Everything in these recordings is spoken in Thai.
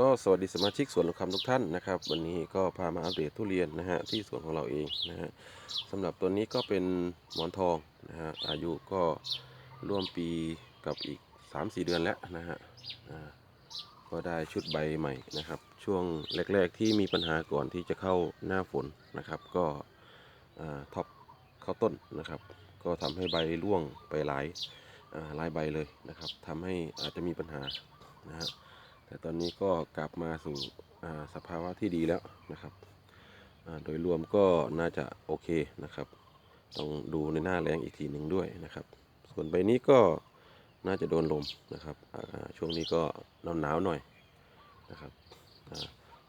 ก็สวัสดีสมาชิกสวนลุงคำทุกท่านนะครับวันนี้ก็พามาอัปเดตทุเรียนนะฮะที่สวนของเราเองนะฮะสำหรับตัวนี้ก็เป็นหมอนทองนะฮะอายุก็ร่วมปีกับอีก 3-4 เดือนแล้วนะฮะก็ได้ชุดใบใหม่นะครับ ช่วงแรก ๆ ที่มีปัญหาก่อนที่จะเข้าหน้าฝนนะครับ ก็อ่าท็อปเข้าต้นนะครับ ก็ทำให้ใบร่วงไปหลายอ่าหลายใบเลยนะครับทำให้อาจจะมีปัญหานะฮะ แต่ตอนนี้ก็กลับมาสู่สภาวะที่ดีแล้วนะครับ โดยรวมก็น่าจะโอเคนะครับ ต้องดูในหน้าแรงอีกทีหนึ่งด้วยนะครับ ส่วนใบนี้ก็น่าจะโดนลมนะครับช่วงนี้ก็หนาวหนาวหน่อยนะครับ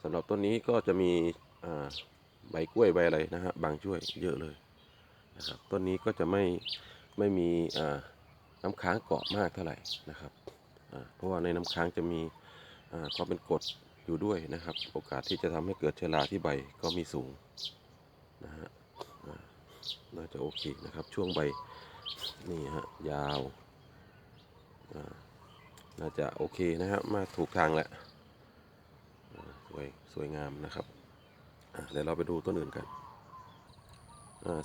สำหรับต้นนี้ก็จะมีใบกล้วยใบอะไรนะฮะบางช่วยเยอะเลยนะครับต้นนี้ก็จะไม่ไม่มีน้ำค้างเกาะมากเท่าไหร่นะครับเพราะว่าในน้ำค้างจะมี ความเป็นกรดอยู่ด้วยนะครับ โอกาสที่จะทำให้เกิดเชื้อราที่ใบก็มีสูงนะฮะน่าจะโอเคนะครับ ช่วงใบนี่ฮะยาวน่าจะโอเคนะครับมาถูกทางแล้วสวยสวยงามนะครับเดี๋ยวเราไปดูต้นอื่นกัน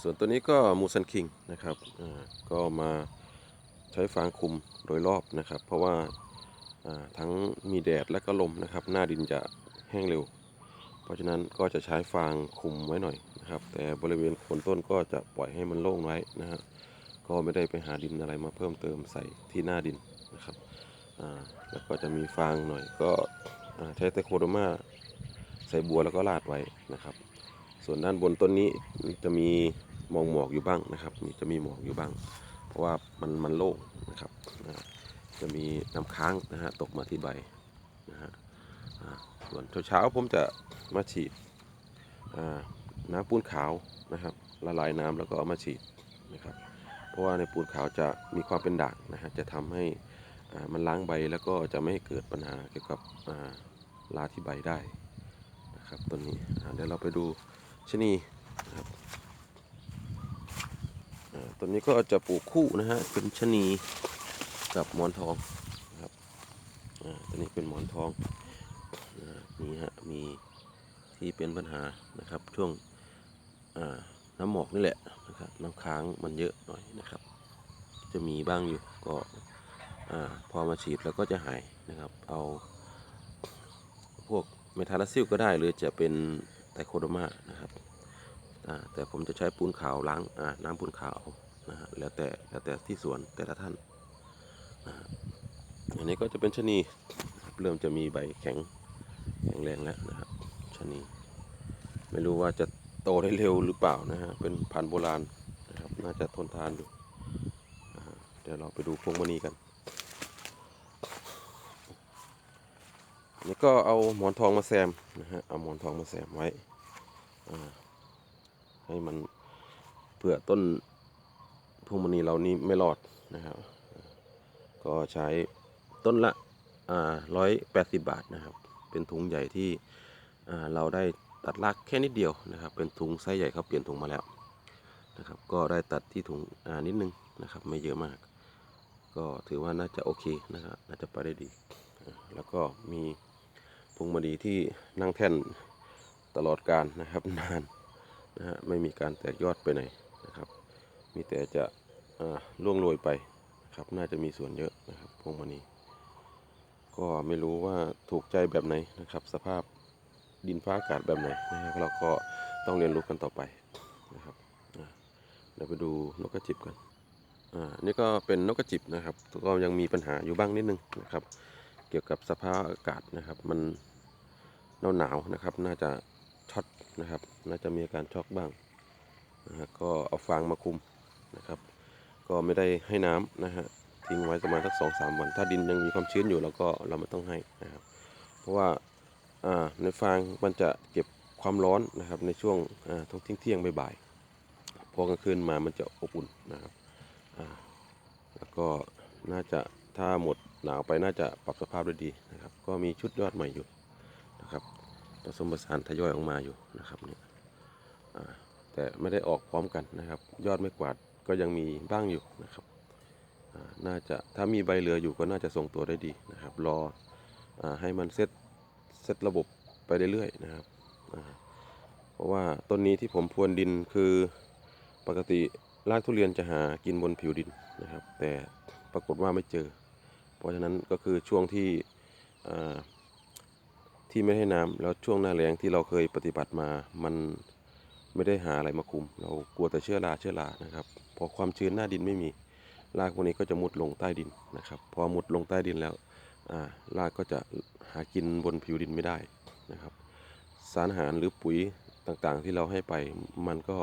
ส่วนตัวนี้ก็มูซันคิงนะครับก็มาใช้ฟางคุมโดยรอบนะครับ เพราะว่า ทั้งมีแดดและก็ลมนะครับ หน้าดินจะแห้งเร็ว เพราะฉะนั้นก็จะใช้ฟางคุมไว้หน่อยนะครับ แต่บริเวณโคนต้นก็จะปล่อยให้มันโล่งไว้นะฮะก็ไม่ได้ไปหาดินอะไรมาเพิ่มเติมใส่ที่หน้าดินนะครับแล้วก็จะมีฟางหน่อยก็ใช้ไตโคโดมาใส่บัวแล้วก็ลาดไว้นะครับ ส่วนด้านบนต้นนี้จะมีหมองหมอกอยู่บ้างนะครับมีจะมีหมอกอยู่บ้าง เพราะว่ามันมันโล่งนะครับ จะมีน้ำค้างนะฮะตกมาที่ใบนะฮะส่วนเช้าๆผมจะมาฉีดน้ำปูนขาวนะครับละลายน้ำแล้วก็เอามาฉีดนะครับเพราะว่าในปูนขาวจะมีความเป็นด่างนะฮะจะทำให้มันล้างใบแล้วก็จะไม่ให้เกิดปัญหาเกี่ยวกับาลาที่ใบได้นะครับต้นนี้เดี๋ยวเราไปดูชะนีนะครับต้นนี้ก็จะปลูกคู่นะฮะเป็นชะนี กับหมอนทองนะครับอ่าตัวนี้เป็นหมอนทองอ่านี่ฮะมีที่เป็นปัญหานะครับช่วงอ่าน้ำหมอกนี่แหละนะครับน้ำค้างมันเยอะหน่อยนะครับ จะมีบ้างอยู่ก็อ่าพอมาฉีดแล้วก็จะหายนะครับ เอาพวกเมทาลาซิลก็ได้ หรือจะเป็นไตโคโดมานะครับอ่าแต่ผมจะใช้ปูนขาวล้างอ่าน้ำปูนขาวนะฮะแล้วแต่แล้วแต่ที่สวนแต่ละท่าน อันนี้ก็จะเป็นชนีเริ่มจะมีใบแข็งแข็งแรงแล้วนะครับชนีไม่รู้ว่าจะโตได้เร็วหรือเปล่านะฮะเป็นพันธุ์โบราณนะครับน่าจะทนทานอยู่เดี๋ยวเราไปดูพวงมณีกันนี่ก็เอาหมอนทองมาแซมนะฮะเอาหมอนทองมาแซมไว้ให้มันเผื่อต้นพวงมณีเรานี้ไม่รอดนะครับ ก็ใช้ต้นละร้อยแปดสิบบาทนะครับ เป็นถุงใหญ่ที่อ่าเราได้ตัดรากแค่นิดเดียวนะครับ เป็นถุงไซส์ใหญ่เขาเปลี่ยนถุงมาแล้วนะครับ ก็ได้ตัดที่ถุงอ่านิดนึงนะครับ ไม่เยอะมาก ก็ถือว่าน่าจะโอเคนะครับ น่าจะไปได้ดี แล้วก็มีพวงมณีที่นั่งแท่นตลอดการนะครับนานนะฮะไม่มีการแตกยอดไปไหนนะครับ มีแต่จะล่วงโรยไป ครับ น่าจะมีส่วนเยอะนะครับพวงมณีก็ไม่รู้ว่าถูกใจแบบไหนนะครับ สภาพดินฟ้าอากาศแบบไหนนะครับเราก็ต้องเรียนรู้กันต่อไปนะครับเดี๋ยวไปดูนกกระจิบกันอ่านี่ก็เป็นนกกระจิบนะครับก็ยังมีปัญหาอยู่บ้างนิดนึงนะครับ เกี่ยวกับสภาพอากาศนะครับ มันหนาวหนาวนะครับ น่าจะช็อตนะครับ น่าจะมีอาการช็อกบ้างนะฮะก็เอาฟางมาคุมนะครับ ก็ไม่ได้ให้น้ำนะฮะทิ้งไว้ประมาณสักสองสามวัน ถ้าดินยังมีความชื้นอยู่เราก็เราไม่ต้องให้นะครับ เพราะว่าอ่าในฟางมันจะเก็บความร้อนนะครับในช่วงอ่าทุกเที่งเที่ยงบ่ายๆพอกลางคืนมามันจะอบอุ่นนะครับอ่าแล้วก็น่าจะถ้าหมดหนาวไปน่าจะปรับสภาพได้ดีนะครับ ก็มีชุดยอดใหม่อยู่นะครับผสมผสานทยอยออกมาอยู่นะครับเนี่ยแต่ไม่ได้ออกพร้อมกันนะครับ ยอดไม่กวาด ก็ยังมีบ้างอยู่นะครับน่าจะถ้ามีใบเหลืออยู่ก็น่าจะทรงตัวได้ดีนะครับ รออให้มันเซตเซตระบบไปเรื่อยๆนะครับเพราะว่าต้นนี้ที่ผมพรวนดินคือปกติรากทุเรียนจะหากินบนผิวดินนะครับ แต่ปรากฏว่าไม่เจอ เพราะฉะนั้นก็คือช่วงที่ที่ไม่ให้น้ำแล้วช่วงหน้าแล้งที่เราเคยปฏิบัติมามัน ไม่ได้หาอะไรมาคุม เรากลัวแต่เชื้อราเชื้อรานะครับ พอความชื้นหน้าดินไม่มี รากพวกนี้ก็จะมุดลงใต้ดินนะครับ พอมุดลงใต้ดินแล้วรากก็จะหากินบนผิวดินไม่ได้นะครับ สารอาหารหรือปุ๋ยต่างๆ ที่เราให้ไปมันก็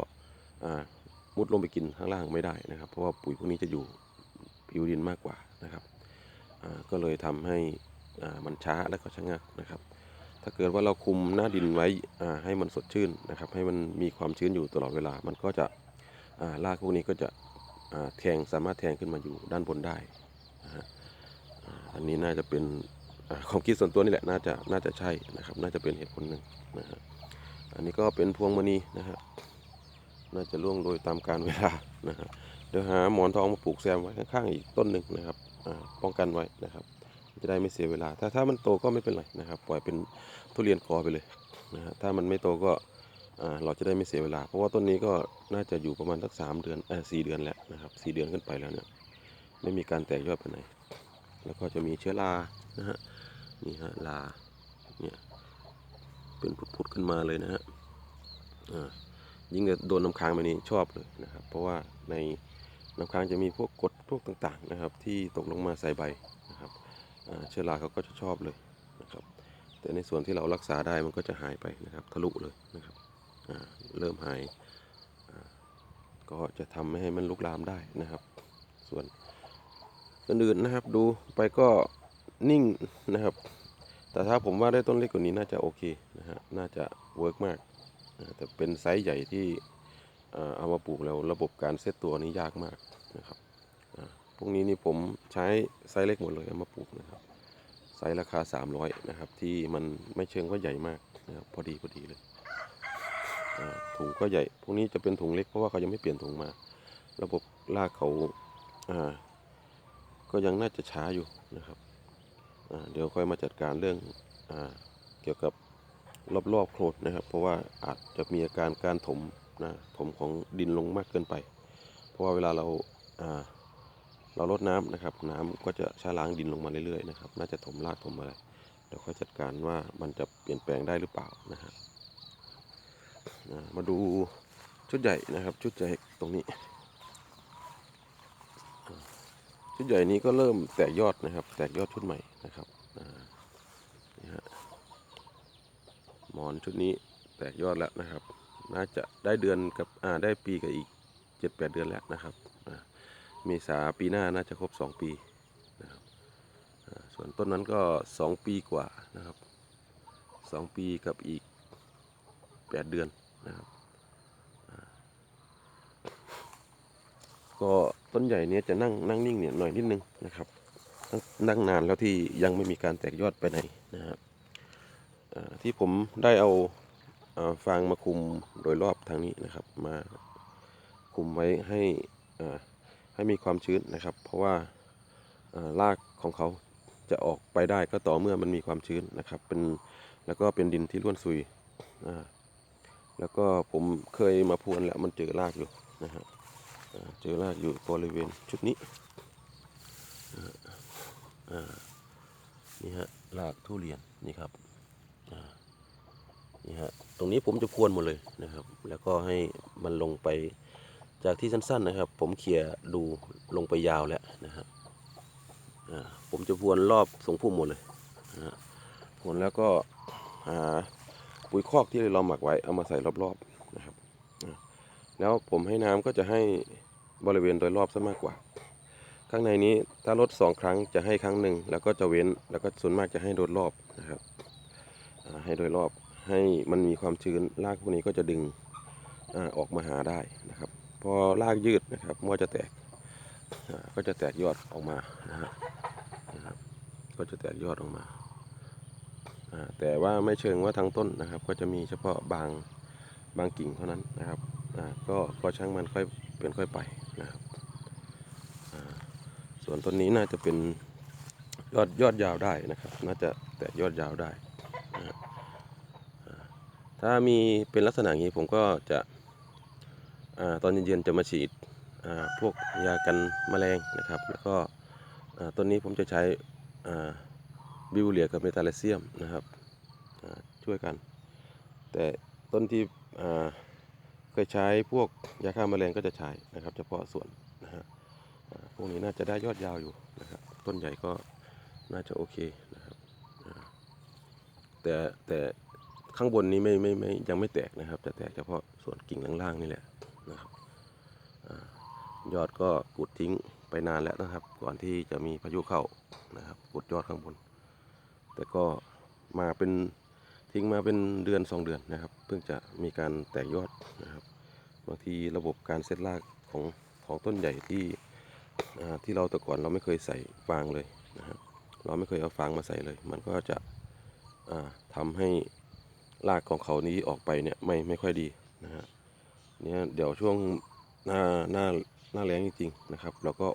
มุดลงไปกินข้างล่างไม่ได้นะครับ เพราะว่าปุ๋ยพวกนี้จะอยู่ผิวดินมากกว่านะครับก็เลยทำให้มันช้าและก็ชะงักนะครับ ถ้าเกิดว่าเราคุมหน้าดินไว้ให้มันสดชื่นนะครับ ให้มันมีความชื้นอยู่ตลอดเวลา มันก็จะอ่ารากพวกนี้ก็จะแทงสามารถแทงขึ้นมาอยู่ด้านบนได้นะอันนี้น่าจะเป็นความคิดส่วนตัวนี่แหละน่าจะน่าจะใช่นะครับ น่าจะเป็นเหตุผลหนึ่งนะฮะอันนี้ก็เป็นพวงมณีนะฮะน่าจะล่วงโรยตามการเวลานะฮะเดี๋ยวหาหมอนทองมาปลูกแซมไว้ข้างๆอีกต้นหนึ่งนะครับป้องกันไว้นะครับ จะได้ไม่เสียเวลา ถ้าถ้ามันโตก็ไม่เป็นไรนะครับ ปล่อยเป็นทุเรียนกอไปเลยนะฮะถ้ามันไม่โตก็เราจะได้ไม่เสียเวลา เพราะว่าต้นนี้ก็น่าจะอยู่ประมาณสักสามเดือนเออสี่เดือนแล้วนะครับสี่เดือนขึ้นไปแล้วเนี่ยไม่มีการแตกยอดไปไหน แล้วก็จะมีเชื้อรานะฮะนี่ฮะราเนี่ยเป็นพุดๆขึ้นมาเลยนะฮะอ่ายิ่งจะโดนน้ำค้างแบบนี้ชอบเลยนะครับ เพราะว่าในน้ำค้างจะมีพวกกรดพวกต่างๆนะครับ ที่ตกลงมาใส่ใบ เชื้อราเขาก็จะชอบเลยนะครับ แต่ในส่วนที่เรารักษาได้มันก็จะหายไปนะครับ ทะลุเลยนะครับเริ่มหายก็จะทำให้มันลุกลามได้นะครับ ส่วนอื่นๆนะครับ ดูไปก็นิ่งนะครับ แต่ถ้าผมว่าได้ต้นเล็กกว่านี้น่าจะโอเคนะฮะน่าจะเวิร์กมากแต่เป็นไซส์ใหญ่ที่เอามาปลูกแล้วระบบการเซตตัวนี้ยากมากนะครับ พวกนี้นี่ผมใช้ไซส์เล็กหมดเลยเอามาปลูกนะครับไซส์ราคา 300 นะครับ ที่มันไม่เชิงว่าใหญ่มากนะครับพอดีพอดีเลยถุงก็ใหญ่ พวกนี้จะเป็นถุงเล็กเพราะว่าเขายังไม่เปลี่ยนถุงมา ระบบลากเขาอ่าก็ยังน่าจะช้าอยู่นะครับเดี๋ยวค่อยมาจัดการเรื่องอเกี่ยวกับรอบๆโคลนนะครับ เพราะว่าอาจจะมีอาการการถมนะถมของดินลงมากเกินไป เพราะว่าเวลาเราา เราลดน้ำนะครับ น้ำก็จะชะล้างดินลงมาเรื่อยๆนะครับ น่าจะถมรากถมอะไรเดี๋ยวค่อยจัดการว่ามันจะเปลี่ยนแปลงได้หรือเปล่านะฮะมาดูชุดใหญ่นะครับ ชุดใหญ่ตรงนี้ ชุดใหญ่นี้ก็เริ่มแตกยอดนะครับ แตกยอดชุดใหม่นะครับนี่ฮะหมอนชุดนี้แตกยอดแล้วนะครับ น่าจะได้เดือนกับอ่าได้ปีกับอีกเจ็ดแปดเดือนแล้วนะครับ เมษาปีหน้าน่าจะครบ 2 ปีนะครับส่วนต้นนั้นก็ 2 ปีกว่านะครับ 2 ปีกับอีก 8 เดือนนะครับก็ต้นใหญ่เนี้ยจะนั่งนั่งนิ่งเนี่ยหน่อยนิดนึงนะครับนั่งนานแล้วที่ยังไม่มีการแตกยอดไปไหนนะครับที่ผมได้เอาอ่าฟางมาคุมโดยรอบทางนี้นะครับ มาคุมไว้ให้อ่า ให้มีความชื้นนะครับ เพราะว่าอ่ารากของเขาจะออกไปได้ก็ต่อเมื่อมันมีความชื้นนะครับ เป็นแล้วก็เป็นดินที่ร่วนซุยแล้วก็ผมเคยมาพรวนแล้วมันเจอรากอยู่นะฮะเจอรากอยู่บริเวณชุดนี้นี่ฮะรากทุเรียนนี่ครับนี่ฮะตรงนี้ผมจะพรวนหมดเลยนะครับ แล้วก็ให้มันลงไป จากที่สั้นๆนะครับ ผมเขี่ยดูลงไปยาวแล้วนะฮะผมจะพวนรอบทรงพุ่มหมดเลยนะฮะพวนแล้วก็หาปุ๋ยคอกที่เราหมักไว้เอามาใส่รอบๆนะครับแล้วผมให้น้ำก็จะให้บริเวณโดยรอบซะมากกว่า ข้างในนี้ถ้าลดสองครั้งจะให้ครั้งหนึ่งแล้วก็จะเว้นแล้วก็ส่วนมากจะให้โดยรอบนะครับให้โดยรอบให้มันมีความชื้นรากพวกนี้ก็จะดึงอออกมาหาได้นะครับ พอรากยืดนะครับมันก็จะแตกก็จะแตกยอดออกมานะฮะนะครับก็จะแตกยอดออกมา แต่ว่าไม่เชิงว่าทั้งต้นนะครับ ก็จะมีเฉพาะบางบางกิ่งเท่านั้นนะครับก็ก็ช่างมันค่อยเป็นค่อยไปนะครับส่วนต้นนี้น่าจะเป็นยอดยอดยาวได้นะครับ น่าจะแตกยอดยาวได้นะฮะถ้ามีเป็นลักษณะนี้ผมก็จะ ตอนเย็นๆจะมาฉีดพวกยากันแมลงนะครับ แล้วก็ต้นนี้ผมจะใช้บิวเลียกับเมทาเลเซียมนะครับช่วยกัน แต่ต้นที่เคยใช้พวกยาฆ่าแมลงก็จะใช้นะครับ เฉพาะส่วนนะฮะพวกนี้น่าจะได้ยอดยาวอยู่นะครับต้นใหญ่ก็น่าจะโอเคนะครับแต่แต่ข้างบนนี้ไม่ไม่ไม่ยังไม่แตกนะครับ จะแตกเฉพาะส่วนกิ่งล่างๆนี่แหละ นะครับอยอดก็กุดทิ้งไปนานแล้วนะครับ ก่อนที่จะมีพายุเข้านะครับ กุดยอดข้างบน แต่ก็มาเป็นทิ้งมาเป็นเดือนสองเดือนนะครับ เพิ่งจะมีการแตกยอดนะครับบางทีระบบการเซตรากของของต้นใหญ่ที่ที่เราแต่ก่อนเราไม่เคยใส่ฟางเลยนะครับเราไม่เคยเอาฟางมาใส่เลย มันก็จะอ่าทำให้รากของเขานี้ออกไปเนี่ยไม่ไม่ค่อยดีนะฮะ เนี่ยเดี๋ยวช่วงหน้าหน้าหน้าแรงจริงๆนะครับเราก็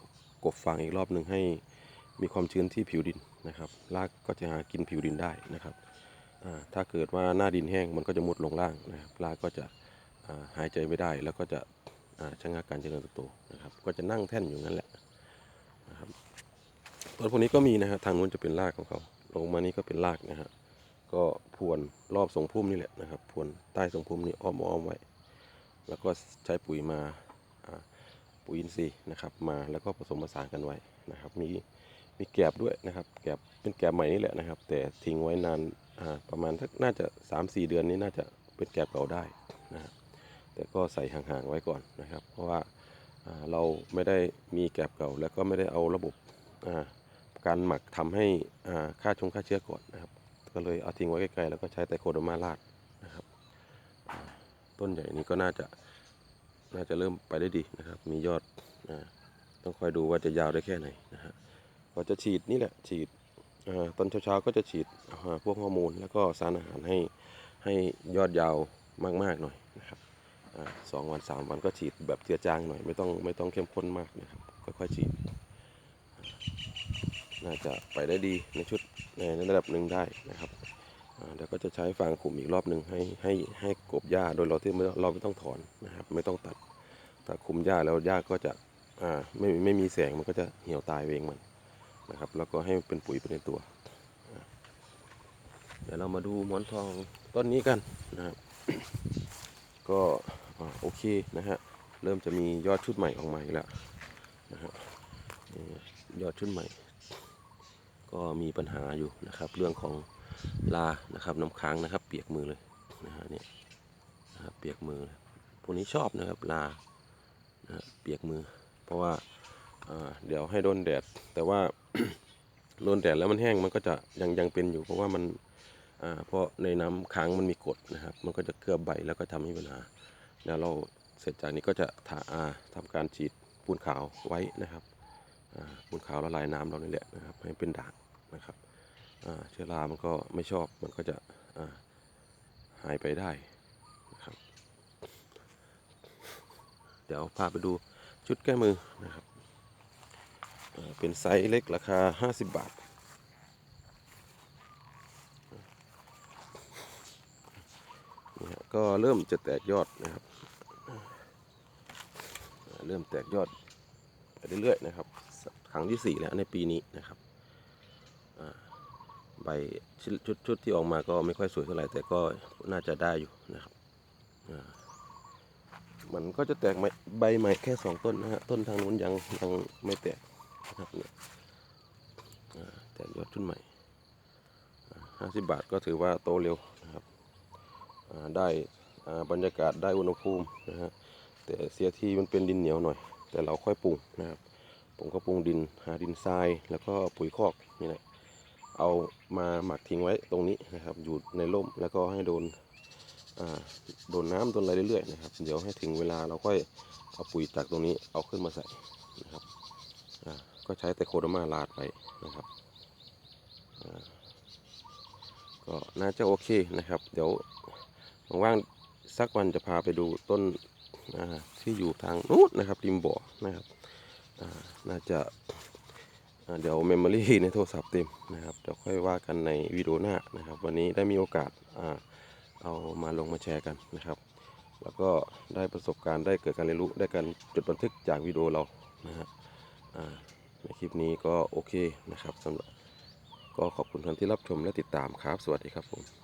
กบฟางอีกรอบหนึ่งให้มีความชื้นที่ผิวดินนะครับรากก็จะหากินผิวดินได้นะครับถ้าเกิดว่าหน้าดินแห้งมันก็จะมุดลงล่างนะครับรากก็จะาหายใจไม่ได้ แล้วก็จะชะงักการเจริญเติบโตนะครับ ก็จะนั่งแท่นอยู่งั้นแหละนะครับต้นพวกนี้ก็มีนะครับทางนู้นจะเป็นรากของเขาลงมานี่ก็เป็นรากนะฮะก็พรวนรอบทรงพุ่มนี่แหละนะครับพรวนใต้ทรงพุ่มนี่อ้อมอ้อมไว้ แล้วก็ใช้ปุ๋ยมาปุ๋ยอินทรีย์นะครับ มาแล้วก็ผสมผสานกันไว้นะครับ มีมีแกลบด้วยนะครับแกลบเป็นแกลบใหม่นี่แหละนะครับ แต่ทิ้งไว้นานประมาณสักน่าจะ 3-4 เดือนนี้น่าจะเป็นแกลบเก่าได้นะครับแต่ก็ใส่ห่างๆไว้ก่อนนะครับ เพราะว่าเราไม่ได้มีแกลบเก่า แล้วก็ไม่ได้เอาระบบการหมักทำให้อ่าชงฆ่าเชื้อก่อนนะครับ ก็เลยเอาทิ้งไว้ใกล้ๆแล้วก็ใช้ไตรโคโดมาราด ต้นใหญ่นี้ก็น่าจะน่าจะเริ่มไปได้ดีนะครับ มียอดอต้องคอยดูว่าจะยาวได้แค่ไหนนะฮะก็จะฉีดนี่แหละฉีดอตอนเช้าๆก็จะฉีดพวกฮอร์โมนแล้วก็สารอาหารให้ให้ยอดยาวมากๆหน่อยนะครับอสองวันสามวันก็ฉีดแบบเจือจางหน่อยไม่ต้องไม่ต้องเข้มข้นมากนะครับค่อยๆฉีด น่าจะไปได้ดีในชุดในระดับหนึ่งได้นะครับ อ่าเดี๋ยวก็จะใช้ฟางขุมอีกรอบหนึ่งให้ให้ให้กบหญ้าโดยเราที่ไม่เราไม่ต้องถอนนะครับไม่ต้องตัดถ้าคุมหญ้าแล้วหญ้าก็จะอ่าไม่ไม่มีแสงมันก็จะเหี่ยวตายเองมันนะครับ แล้วก็ให้มันเป็นปุ๋ยไปในตัว เดี๋ยวเรามาดูหมอนทองต้นนี้กันนะครับ ก็โอเคนะฮะเริ่มจะมียอดชุดใหม่ออกมาอีกแล้วนะฮะยอดชุดใหม่ ก็มีปัญหาอยู่นะครับ เรื่องของ ลานะครับน้ำค้างนะครับ เปียกมือเลยนะฮะเนี่ยนะครับเปียกมือพวกนี้ชอบนะครับลานะเปียกมือ เพราะว่าเดี๋ยวให้โดนแดด แต่ว่าโดนแดดแล้วมันแห้งมันก็จะยังยังเป็นอยู่ เพราะว่ามันเพราะในน้ำค้างมันมีกรดนะครับ มันก็จะเคลือบใบแล้วก็ทำให้มีปัญหาแล้วเราเสร็จจากนี้ก็จะถาอาทำการฉีดปูนขาวไว้นะครับปูนขาวละลายน้ำเรานี่แหละนะครับให้เป็นด่างนะครับ เชื้อรามันก็ไม่ชอบ มันก็จะหายไปได้นะครับ เดี๋ยวพาไปดูชุดแก้มือนะครับ เป็นไซส์เล็กราคา 50 บาท ก็เริ่มจะแตกยอดนะครับ เริ่มแตกยอดไปเรื่อยๆนะครับ ครั้งที่สี่แล้วในปีนี้นะครับ ใบชุดชุดชุดที่ออกมาก็ไม่ค่อยสวยเท่าไหร่แต่ก็น่าจะได้อยู่นะครับมันก็จะแตกใบใหม่แค่สองต้นนะฮะต้นทางนู้นยังยังไม่แตกนะครับเนี่ยแตกยอดชุดใหม่ห้าสิบบาทก็ถือว่าโตเร็วนะครับได้บรรยากาศได้อุณหภูมินะฮะแต่เสียทีมันเป็นดินเหนียวหน่อย แต่เราค่อยปรุงนะครับผมก็ปรุงดินหาดินทรายแล้วก็ปุ๋ยคอกนี่แหละ เอามาหมักทิ้งไว้ตรงนี้นะครับ อยู่ในร่มแล้วก็ให้โดนโดนน้ำโดนอะไรเรื่อยๆนะครับ เดี๋ยวให้ถึงเวลาเราค่อยเอาปุ๋ยจากตรงนี้เอาขึ้นมาใส่นะครับก็ใช้แต่โคโดมาลาดไปนะครับก็น่าจะโอเคนะครับ เดี๋ยวว่างๆสักวันจะพาไปดูต้นที่อยู่ทางนู้นนะครับริมบ่อนะครับน่าจะ เดี๋ยวเมมโมรีในโทรศัพท์เต็มนะครับเดี๋ยวค่อยว่ากันในวิดีโอหน้านะครับ วันนี้ได้มีโอกาสอเอามาลงมาแชร์กันนะครับ แล้วก็ได้ประสบการณ์ได้เกิดการเรียนรู้ได้การจดบันทึกจากวิดีโอเรานะฮะอ่าในคลิปนี้ก็โอเคนะครับสำหรับก็ขอบคุณท่านที่รับชมและติดตามครับ สวัสดีครับผม